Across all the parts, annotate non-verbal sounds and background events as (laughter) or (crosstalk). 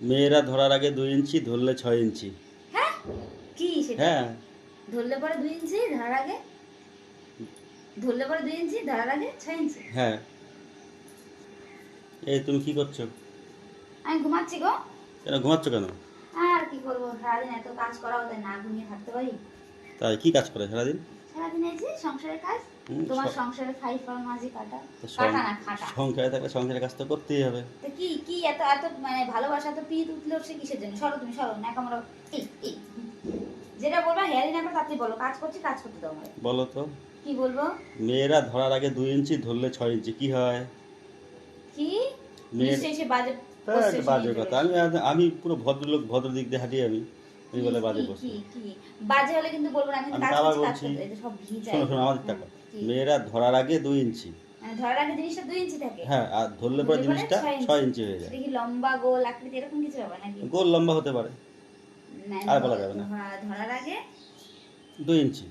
মেয়েরা ধরার আগে দুই ইঞ্চি ধরলে ছয় ইঞ্চি। হ্যাঁ? কি সেটা? হ্যাঁ। ধরলে পরে দুই ইঞ্চি ধরার আগে? ধরলে পরে দুই ইঞ্চি ধরার আগে ছয় ইঞ্চি? হ্যাঁ। এই তুমি কি করছ? আমি ঘুমাচ্ছি গো। কেন ঘুমাচ্ছ কেন? আর কি করব? সারাদিন এত কাজ করা ওদের না ঘুমিয়ে থাকতে পারি? তাই কি কাজ করে সারাদিন? সারাদিন এই যে সংসারের কাজ। তোমার সংসারে ফাই ফল মাঝি কাটা? কাটা না খাটা? সংসারে থাকলে সংসারের কাজ তো করতেই হবে। তো কি কি এত এত মানে ভালোবাসা তো পিত উঠল সে কিসের জন্য? সরো তুমি সরো না কামড়ো এই এই। যেটা বলবা হেয়ারি না করে তাড়াতাড়ি বলো। কাজ করছি কাজ করতে দাও বলো তো। কি বলব? মেয়েরা ধরার আগে দুই ইঞ্চি ধরলে ছয় ইঞ্চি কি হয়? কি? নিশ্চয়ই সে বাজে হ্যাঁ, বাজে কথা। আমি আমি পুরো ভদ্রলোক ভদ্র দিক দিয়ে হাঁটি আমি। বলে বাজে বাজে হলে কিন্তু বলব না আমি কাজ করছি বলছি। সব ভিজা শোনো শোনো আমাদের টাকা মেয়েরা ধরার আগে দুই ইঞ্চি। মানে ধরার আগে জিনিসটা দুই ইঞ্চি থাকে? হ্যাঁ আর ধরলে পরে জিনিসটা ছয় ইঞ্চি। হয়ে যায়। সেটা লম্বা গোল আকৃতি এরকম কিছু হবে নাকি? গোল লম্বা হতে পারে। আর বলা যাবে না। ধরার আগে দুই ইঞ্চি।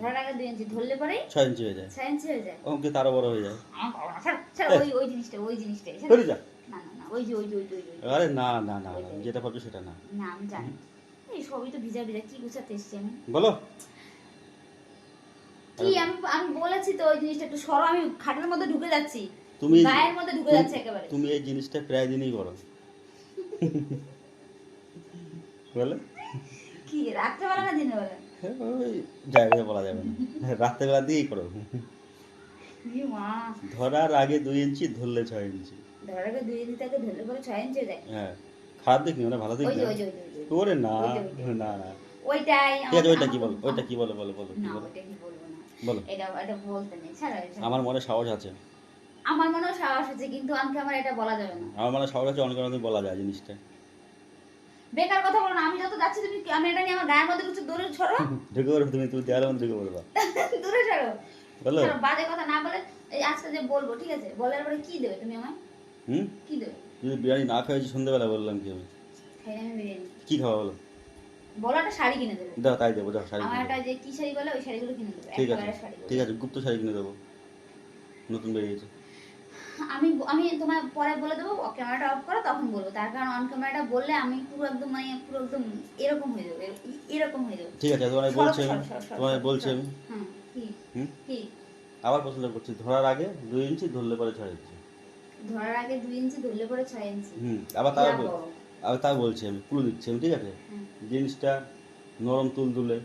ধরার আগে দুই ইঞ্চি ধরলে পরেই ছয় ইঞ্চি হয়ে যায়। ছয় ইঞ্চি হয়ে যায়। ওকে তারও বড় হয়ে যায়। আমার বাবা না, ছাড়, ছাড়, এই। ওই ওই জিনিসটা ওই জিনিসটা। ছাড়। যা। না না না ওই যে ওই যে ওই যে ওই যে, ওই যে। আরে না না না না, যেটা ভাবছ সেটা না। না আমি জানি। এই সবই তো ভিজা ভিজা কি গুছাতে এসছি আমি? বলো। কি আমি আমি বলেছি তো ওই জিনিসটা একটু সরো আমি খাটের মধ্যে ঢুকে যাচ্ছি। তুমি গায়ের মধ্যে ঢুকে যাচ্ছে একেবারে। তুমি এই জিনিসটা প্রায় দিনই করো। বলে? কি রাত্রেবেলা না বেলা? হ্যাঁ, ওই জায়গায় বলা যাবে না। রাত্রেবেলা দিয়েই করো। ধরার আগে দুই ইঞ্চি ধরলে ছয় ইঞ্চি। ধরার আগে দুই ইঞ্চি থেকে ধরলে পরে ছয় ইঞ্চি হয়ে যায়। হ্যাঁ খারাপ দেখি মানে ভালো দেখি ওই যে ওই যে ওই যে, ওরে না। না না। ওইটাই ঠিক আছে ওইটা কি বলো? ওইটা কি বলো বলো বলো কি বলো? এটা এটা বলতে নেই ছাড়া আমার মনে সাহস আছে। আমার মনেও সাহস আছে কিন্তু আমাকে আমার এটা বলা যাবে না। আমার মনে সাহস আছে অনেক অনেক বলা যায় জিনিসটা। বেকার কথা বলো না আমি যত যাচ্ছি তুমি আমি এটা নিয়ে আমার গায়ের মধ্যে কিছু দূরে ছড়ো (laughs) ঢুকে পড়বে তুমি তুমি দেওয়ালের মধ্যে ঢুকে পড়বা। (laughs) দূরে ছড়ো বলো। বাজে কথা না বলে এই আজকে যে বলব ঠিক আছে? বলার পরে কি দেবে তুমি আমায়? হুম? কি দেবে? যদি বিরিয়ানি না খাওয়াইছি সন্ধ্যেবেলা বললাম কি আমি খাই আমি বিরিয়ানি। কি খাওয়া বলো? বলো একটা শাড়ি কিনে দেবো। দাও তাই দেবো দাও শাড়ি আমার একটা যে কি শাড়ি বলে ওই শাড়িগুলো কিনে দেবো ঠিক আছে ঠিক আছে গুপ্ত শাড়ি কিনে দেবো। নতুন বেরিয়েছে। আমি আমি তোমার পরে বলে দেবো ক্যামেরাটা অফ করো তখন বলব। তার কারণ অন ক্যামেরাটা বললে আমি পুরো একদম মানে পুরো একদম এরকম হয়ে যাবে এরকম হয়ে যাবে। ঠিক আছে তোমায় বলছি আমি সরো, সরো, সরো, তোমায় বলছি আমি। কি? হুম? কি? আবার পছন্দ করছি ধরার আগে দুই ইঞ্চি ধরলে পরে ছয় ইঞ্চি। ধরার আগে দুই ইঞ্চি ধরলে পরে ছয় ইঞ্চি। হুম আবার তাও আবার তাও বলছি আমি পুরো দিচ্ছি আমি ঠিক আছে। জিনিসটা নরম তুল তুলে।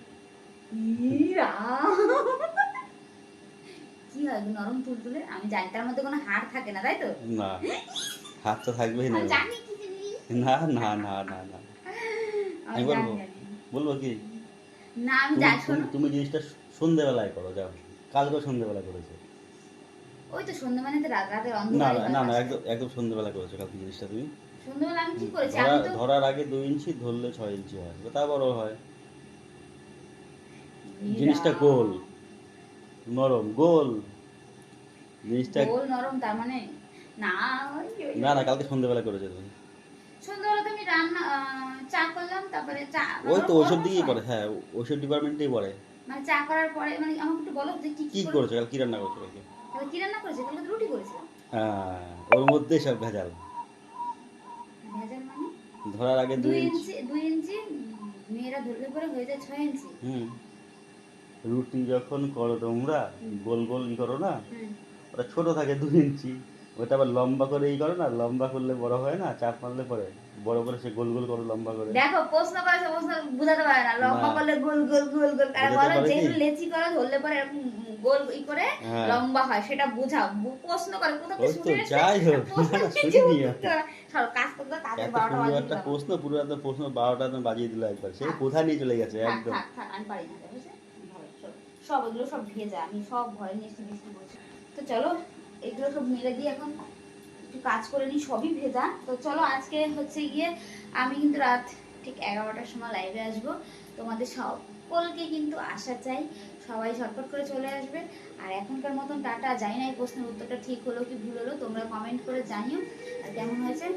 কি হয় গো নরম তুলতুলে আমি জানি তার মধ্যে কোনো হাড় থাকে না তাই তো? না হাত তো থাকবেই না না না না না না। আমি বলব। বলব কি? না আমি তুমি- জানি তুমি- শোনো। জিনিসটা সন্ধেবেলায় করো যাও। কালকে সন্ধেবেলা করেছ। ওই তো সন্ধ্যে মানে তো রাত রাতের না অন্ধকার না না না একদম একদম সন্ধেবেলা করেছ কালকে জিনিসটা তুমি। সন্ধ্যেবেলা আমি কি করেছি? আমি তো ধরার আগে দুই ইঞ্চি ধরলে ছয় ইঞ্চি হয়। তা বড় হয়। জিনিসটা গোল। নরম গোল। জিনিসটা গোল নরম তার মানে না না না কালকে সন্ধেবেলা করেছ তুমি সন্ধ্যাবেলা রান্না চা করলাম তারপরে চা ওই তো ওইসব দিকেই হ্যাঁ ওইসব ডিপার্টমেন্টেই পড়ে। মানে চা করার পরে মানে আমাকে একটু বলো যে কি কি করে- করেছ? কাল কি রান্না করছ কালকে? কি রান্না করেছে? রুটি করেছিলাম। হ্যাঁ ওর মধ্যেই সব ভেজাল। ধরার আগে দুই দুই ইঞ্চি ইঞ্চি দুই ইঞ্চি মেরা মেয়েরা ধরলে পরে হয়ে যায় 6 ইঞ্চি। হুম। রুটি যখন করো তোমরা গোল গোল ই করো না। ওটা ছোট থাকে 2 ইঞ্চি। ওটা আবার লম্বা করে ই করো না লম্বা করলে বড় হয় না চাপ মারলে পরে। বড় করে সে গোল গোল করো লম্বা করে। দেখো প্রশ্ন করেছে প্রশ্ন বুঝাতে পারে না। লম্বা করলে গোল গোল গোল গোল। আর বুঝাতে বলো? যেগুলো লেচি করে ধরলে পরে এরকম গোল ই করে হ্যাঁ। লম্বা হয় সেটা বোঝাও। প্রশ্ন করে কোথা থেকে শুনে যাই হোক, প্রশ্ন না, কিছু শুনিনি আমি। উত্তর- ছাড়ো, কাজ করতে সুন্দর বাজিয়ে একটা প্রশ্ন পুরো একটা প্রশ্ন বারোটা একদম বাজিয়ে দিল একবার। সে। কোথায় নিয়ে চলে গেছে? একদম। আমি পারি না। সব এগুলো সব ভেজা আমি সব ভয় নিয়ে বলছি তো চলো এগুলো সব মেরে দিয়ে এখন একটু কাজ করে নিই, সবই ভেজা। তো চলো আজকে হচ্ছে গিয়ে আমি কিন্তু রাত ঠিক এগারোটার সময় লাইভে আসব। তোমাদের সকলকে কিন্তু আশা চাই সবাই ঝটপট করে চলে আসবে। আর এখনকার মতন টাটা, জানি না এই প্রশ্নের উত্তরটা ঠিক হলো কি ভুল হলো, তোমরা কমেন্ট করে জানিও। আর কেমন হয়েছে?